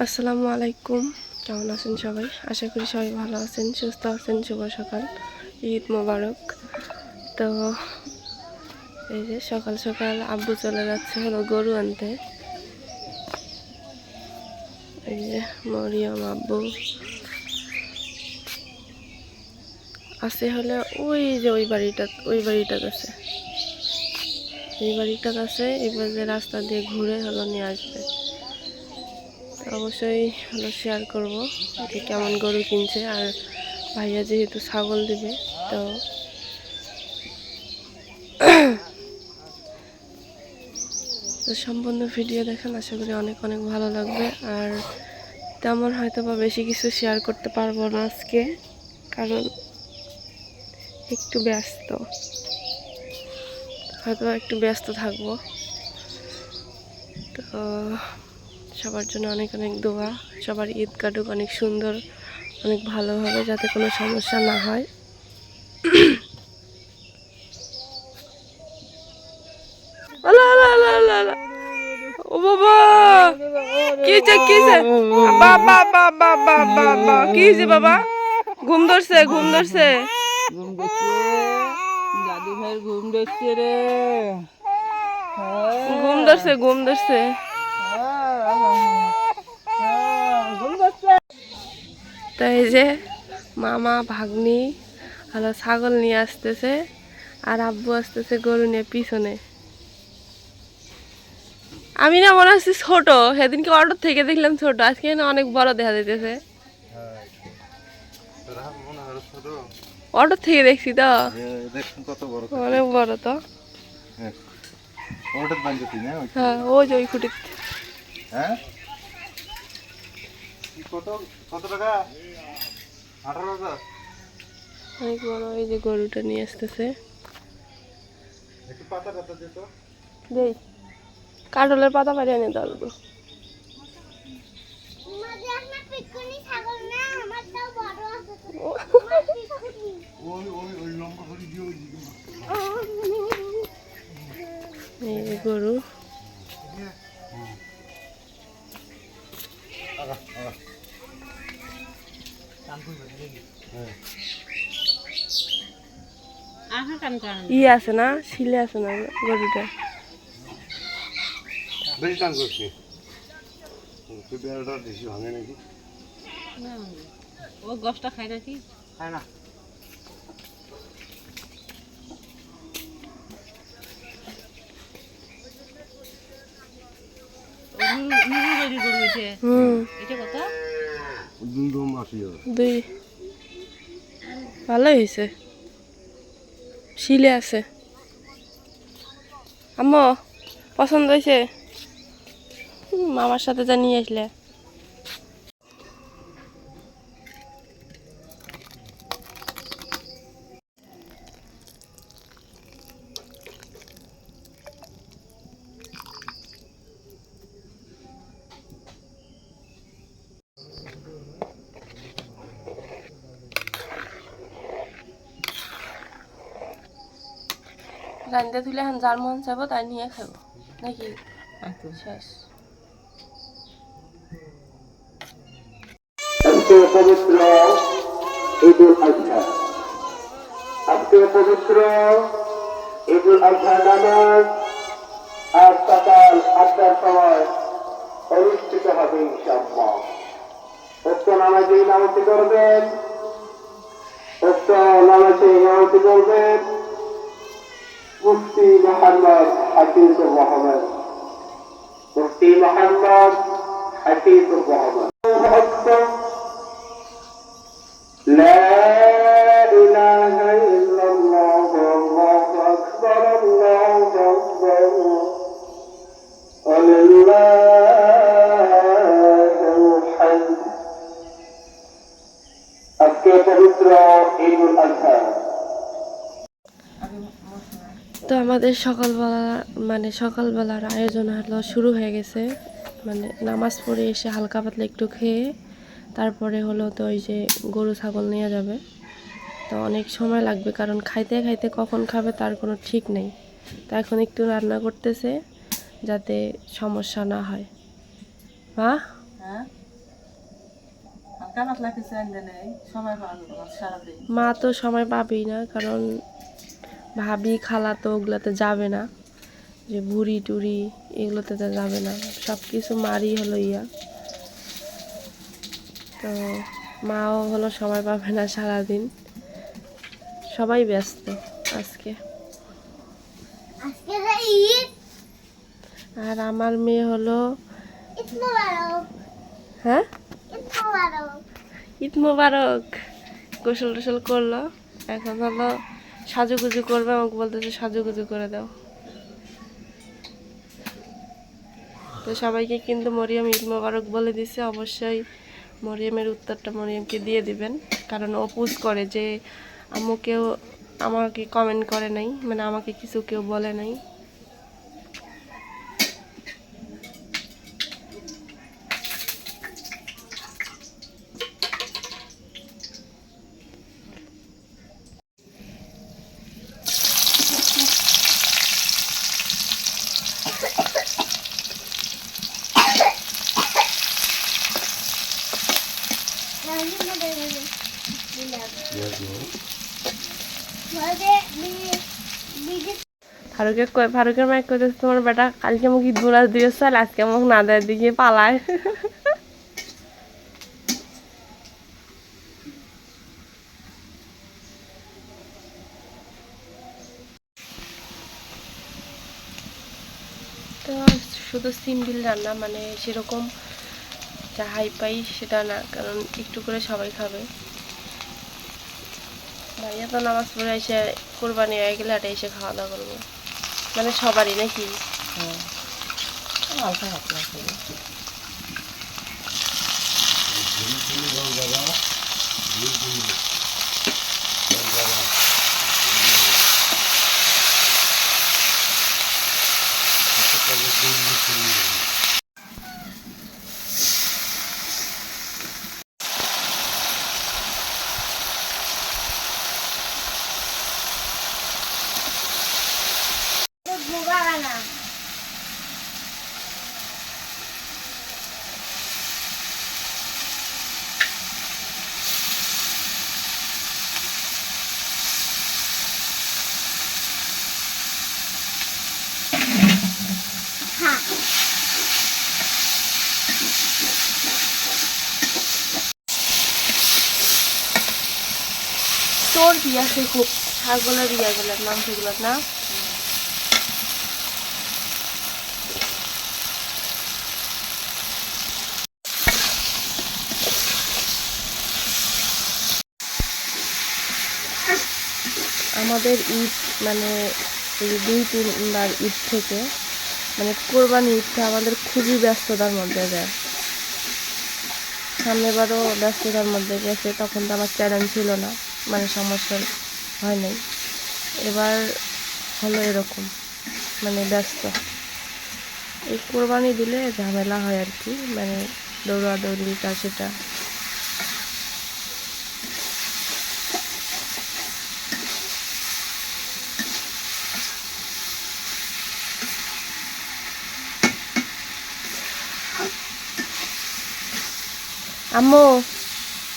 আসসালামু আলাইকুম। কেমন আছেন সবাই? আশা করি সবাই ভালো আছেন, সুস্থ আছেন, শুভ সকাল, ঈদ মোবারক। তো এই যে সকাল সকাল আব্বু চলে যাচ্ছে হলো গরু আনতে। এই যে মরিয়ম আব্বু। আছে হলে ওই যে ওই বাড়িটা ওই বাড়িটা আছে এই বাড়িটা আছে এবার যে রাস্তা দিয়ে ঘুরে হলো নিয়ে আসবে। অবশ্যই হলো শেয়ার করব যে কেমন গরু কিনছে। আর ভাইয়া যেহেতু ছাগল দিবে, তো তো সম্পূর্ণ ভিডিও দেখেন, আশা করি অনেক অনেক ভালো লাগবে। আর তেমন হয়তো বা বেশি কিছু শেয়ার করতে পারব না আজকে, কারণ একটু ব্যস্ত। হয়তো একটু ব্যস্ত থাকব। তো সবার জন্য অনেক অনেক দোয়া। সবার ঈদ কাটুক অনেক সুন্দর অনেক ভালোভাবে যাতে কোনো সমস্যা না হয়। ও বাবা! ঘুম ধরছে ঘুম ধরছে। ঘুম দেখছে দাদু ভাইয়ের ঘুম দেখছে রে। ঘুম ধরছে ঘুম ধরছে ঘুম দেখছে তো এই যে মামা, ভাগ্নি হলো ছাগল নিয়ে আসতেছে আর আব্বু আসতেছে গরু নিয়ে পিছনে। আমি না মনে হচ্ছে ছোট, সেদিনকে অটো থেকে দেখলাম ছোট, আজকে না অনেক বড় দেখা যাইতেছে। অটো থেকে দেখছি তো। অনেক বড় তো। হ্যাঁ ওই হ্যাঁ? কত টাকা? অনেক বড় এই যে গরুটা নিয়ে আসতেছে। দেই কাঠলের পাতা পারি এনে দিও এই যে গরু। ই আছে না? শিলে আছে না গরুটা? বেশি টান করছি। তুই বেড়াটা বেশি ভাঙে নাকি? ও গছটা খায় নাকি খায় না। ভালোই হয়েছে। শিলে আছে। আম্মু পছন্দ হয়েছে মামার সাথে যা নিয়ে আসলে। রান্দা তুলে এখন যার মন চাবো তাই নিয়ে খাব। নাকি? শেষ। আজকে পবিত্র ঈদ উল আজহা। আজকে পবিত্র ঈদ উল আজহা নামাজ আজ সকাল আটটার সময় অনুষ্ঠিত হবে ইনশাআল্লাহ। উক্ত নামাজে নামতি করবেন উক্ত নামাজে নামতি করবেন مفتي محمد حفيظ الرحمن. مفتي محمد حفيظ الرحمن. لا আমাদের সকালবেলা মানে সকালবেলার আয়োজন হলো শুরু হয়ে গেছে। মানে নামাজ পড়ে এসে হালকা পাতলা একটু খেয়ে তারপরে হলো তো ওই যে গরু ছাগল নিয়ে যাবে। তো অনেক সময় লাগবে কারণ খাইতে খাইতে কখন খাবে তার কোনো ঠিক নেই। তো এখন একটু রান্না করতেছে যাতে সমস্যা না হয়। মা? হ্যাঁ? মা তো সময় পাবেই না কারণ ভাবি খালা তো ওগুলোতে যাবে না। যে ভুড়ি টুরি এগুলোতে তো যাবে না। সব কিছু মারই হলো ইয়া। তো মাও হলো সময় পাবে না সারাদিন। সবাই ব্যস্ত আজকে। আর আমার মেয়ে হলো হ্যাঁ? ঈদ মোবারক। গোসল টোসল করল। এখন হলো সাজুগুজু করবে, আমাকে বলতেছে সাজুগুজু করে দাও। তো সবাইকে কিন্তু মরিয়ম ঈদ মোবারক বলে দিছে, অবশ্যই মরিয়মের উত্তরটা মরিয়মকে দিয়ে দিবেন। কারণ ও পুজ করে যে আম্মু কেউ আমাকে কমেন্ট করে নাই মানে আমাকে কিছু কেউ বলে নাই। ফারুকের কয় ফারুকের মায়ের কইতেছে, তোমার বেটা কালকে মুখ ঈদ মোরাজ দিয়েছে, আর আজকে মুখ না দেয় দিকে পালায়। তো শুধু সিম্পল রান্না মানে সেরকম যা হাই পাই সেটা না, কারণ একটু করে সবাই খাবে। ভাইয়া তো নামাজ পড়ে এসে কোরবানি হয়ে গেলে এটা এসে খাওয়া দাওয়া করব। মানে সবারই নাকি? হ্যাঁ। হালকা পাতলা করে মোবারক না? আমাদের ঈদ মানে দুই তিনবার ঈদ থেকে মানে কোরবানি ঈদটা আমাদের খুবই ব্যস্ততার মধ্যে যায়। সামনেবারও ব্যস্ততার মধ্যে গেছে, তখন তো আমার চ্যালেঞ্জ ছিল না মানে সমস্যা হয় নাই এবার হলো এরকম মানে ব্যস্ত। এই কোরবানি দিলে ঝামেলা হয় আর কি মানে দৌড়াদৌড়ি এটা সেটা। আম্মু,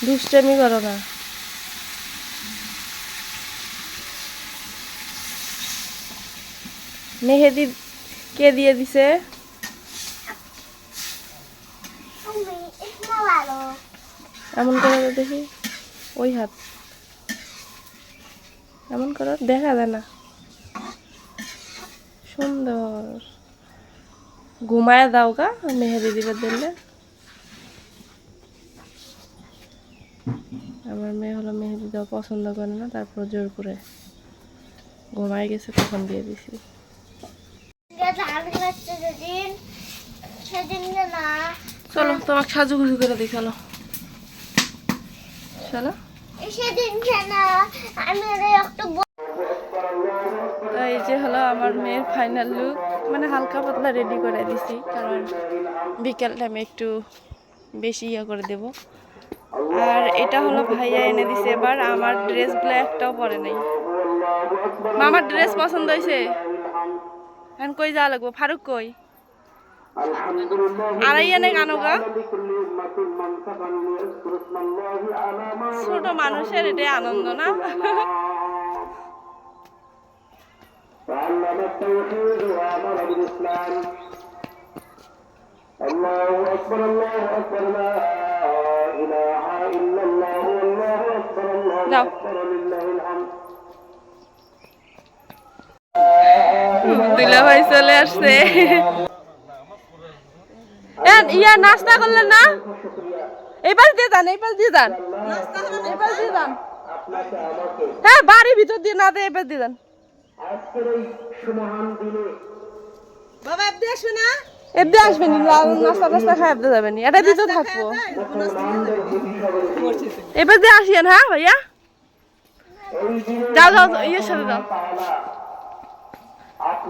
দুষ্টামি করো না। মেহেদি কে দিয়ে দিছে? এমন করে দেখি। ওই হাত। এমন করো দেখা যায় না। সুন্দর। ঘুমায় দাও গা মেহেদি দিবে দিলে। আমার মেয়ে হলো মেহেদি দেওয়া পছন্দ করে না তারপর জোর করে। ঘুমায় গেছে তখন দিয়ে দিছি গেছে আমি হচ্ছে যেদিন সেদিন না চলো তোমাকে সাজুগুজু করে দিই চলো। চলো এই যে হলো আমার মেয়ের ফাইনাল লুক মানে হালকা পাতলা রেডি করে দিছি কারণ বিকেল টাইমে একটু বেশি ইয়ে করে দেব। আর এটা হলো ভাইয়া এনে দিছে এবার আমার ড্রেসগুলো একটাও পরে নাই। আমার ড্রেস পছন্দ হয়েছে? এখন কই যাওয়া লাগবো ফারুক কই الحمد لله আর ইয়ানে গানো গা لكل أمة منصبا ليذكر اسم الله على ما ছোট মানুষের এটাই আনন্দ না وعلم التوحيد وامر بالاسلام الله اكبر الله اكبر لا اله দুলা ভাই চলে আসছে। ইয়া নাস্তা করলেন না? এবার দিয়ে যান এবার দিয়ে যান। এবার দিয়ে যান। হ্যাঁ বাড়ির ভিতর দিয়ে না দেয় এবার দিয়ে যান। আজকের এই সুমহান দিনে এবার আসবেন নাস্তা টাস্তা খাই এবার যাবেন। এটা দিতে থাকব। এবার দিয়ে আসিয়েন হ্যাঁ ভাইয়া? এই যাও যাও ইয়ের সাথে যাও।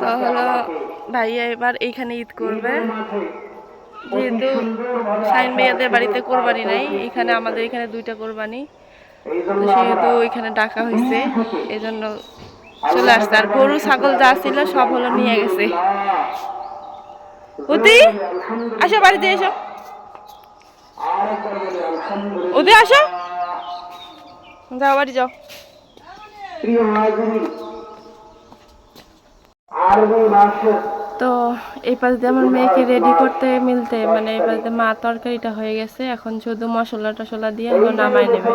তো হলো ভাইয়া এবার এইখানে ঈদ করবে। যেহেতু সাইন মেয়াদের বাড়িতে কোরবানি নাই এখানে আমাদের এখানে দুইটা কোরবানি। তো সেহেতু ওইখানে ডাকা হয়েছে। এই জন্য চলে আসছে। আর গরু ছাগল যা ছিল সব হলো নিয়ে গেছে। অতি আসো বাড়িতে এসো। ওদি আসো। যাও বাড়ি যাও। তো এই পাশ দিয়ে আমার মেয়েকে রেডি করতে মিলতে মানে এই পাশ দিয়ে মা তরকারিটা হয়ে গেছে, এখন শুধু মশলা টশলা দিয়ে হলো নামাই নেবে।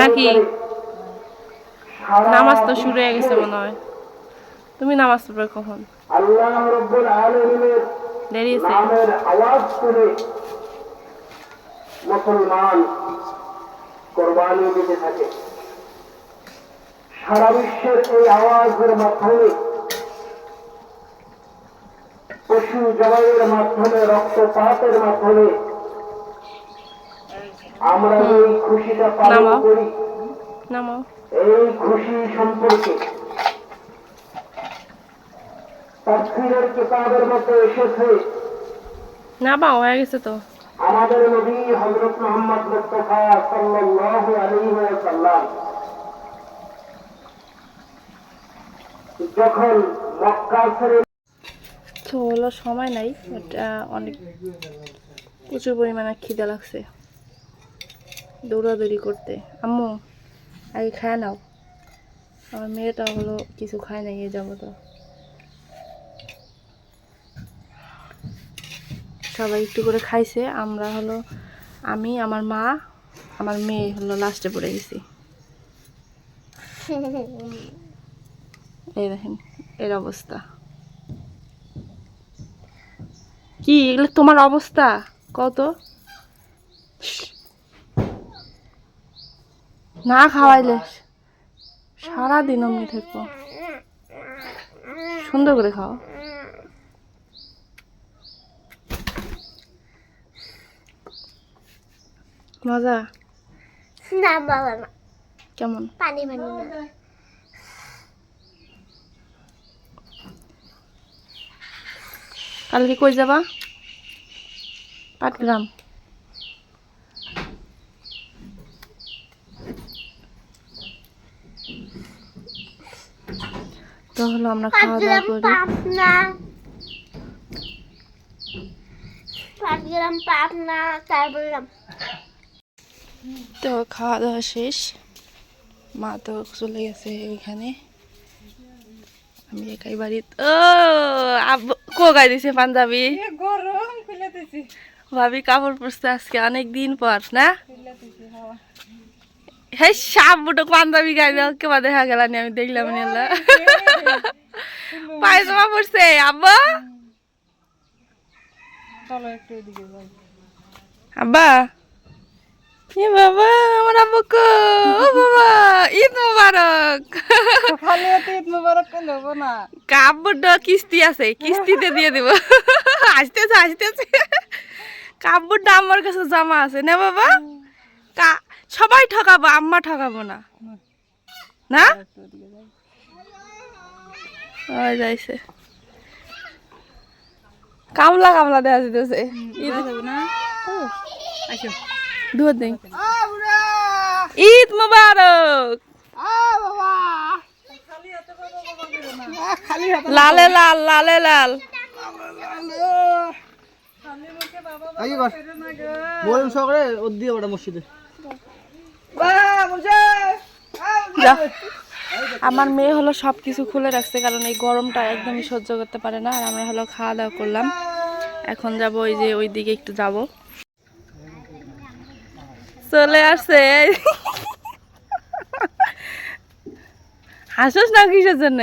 নাকি? নামাজ তো শুরু হয়ে গেছে মনে হয়। তুমি নামাজ পড়বে কখন? দেরি আছে সারা বিশ্বের এই আওয়াজের মাধ্যমে পশু জবাইয়ের মাধ্যমে রক্তপাতের মাধ্যমে আমরা এই খুশিটা পালন করি। এই খুশি সম্পর্কে। তাফসীরের কিতাবের মধ্যে এসেছে নামাও হয়ে গেছে তো। আমাদের নবী হযরত মুহাম্মদ মুস্তাফা সাল্লাল্লাহু আলাইহি ওয়াসাল্লাম যখন মক্কা ছেড়ে তো হলো সময় নাই এটা অনেক প্রচুর পরিমাণে খিদে লাগছে। দৌড়াদৌড়ি করতে। আম্মু আগে খায় নাও। আমার মেয়েটা হলো কিছু খায় নাই এ যাব তো সবাই একটু করে খাইছে। আমরা হলো আমি আমার মা আমার মেয়ে হলো লাস্টে পড়ে গেছি। এই দেখেন এর অবস্থা। কি? এগুলো তোমার অবস্থা? কত? না খাওয়াইলে সারাদিন অমনি থাকব। সুন্দর করে খাও। মজা? না বাবা কেমন? পানি পানি না। কালকে কই যাবা? পাটগ্রাম। তো হলো আমরা খাওয়া দাওয়া করি। পাবনা। তারপরে তো খাওয়া দাওয়া শেষ। মা তো চলে গেছে ওইখানে আমি একাই বাড়ি ও কোগাই দিছে পাঞ্জাবি? গরম খুলে দিছি। ভাবি কাপড় পরছে আজকে অনেক দিন পর না? হ্যাঁ সাপ বুটো পাঞ্জাবি গাই দেওয়া কেবা দেখা গেল আমি দেখলাম নিলা পায়জামা পরছে আব্বা? চলো একটু এদিকে যাই। আব্বা? এ বাবা আমার আব্বু কো ও বাবা ঈদ মোবারক। খালি হাতে ঈদ মুবারক কেন হব না? কাপড় কিস্তি আছে কিস্তিতে দিয়ে দিব। আসতেছে আসতেছে। কাপড়টা আমার কাছে জামা আছে না বাবা। কা সবাই ঠকাবো আম্মা ঠকাবো না। না? ওই যাইছে। কামলা কামলা দেওয়া যেতেছে। ঈদ না। আসো। দুধ নেই ঈদ মুবারক। লালে লাল লালে লাল। আগে কর। বলুন সকালে ওর দিয়ে ওটা মসজিদে। যা। আমার মেয়ে হলো সব কিছু খুলে রাখছে কারণ এই গরমটা একদমই সহ্য করতে পারে না আর আমরা হলো খাওয়া দাওয়া করলাম। এখন যাব ওই যে ওই দিকে একটু যাব। চলে আসছে। হাসোস না কিসের জন্য?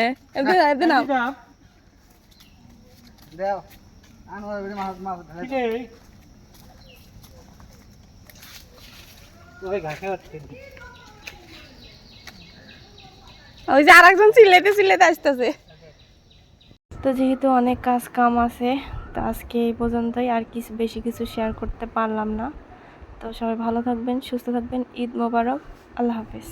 ওই যে আরেকজন চিল্লাইতে চিল্লাইতে আসতেছে। তো যেহেতু অনেক কাজ কাম আছে তো আজকে এই পর্যন্তই। আর কিছু বেশি কিছু শেয়ার করতে পারলাম না। তো সবাই ভালো থাকবেন সুস্থ থাকবেন। ঈদ মোবারক। আল্লাহ হাফিজ।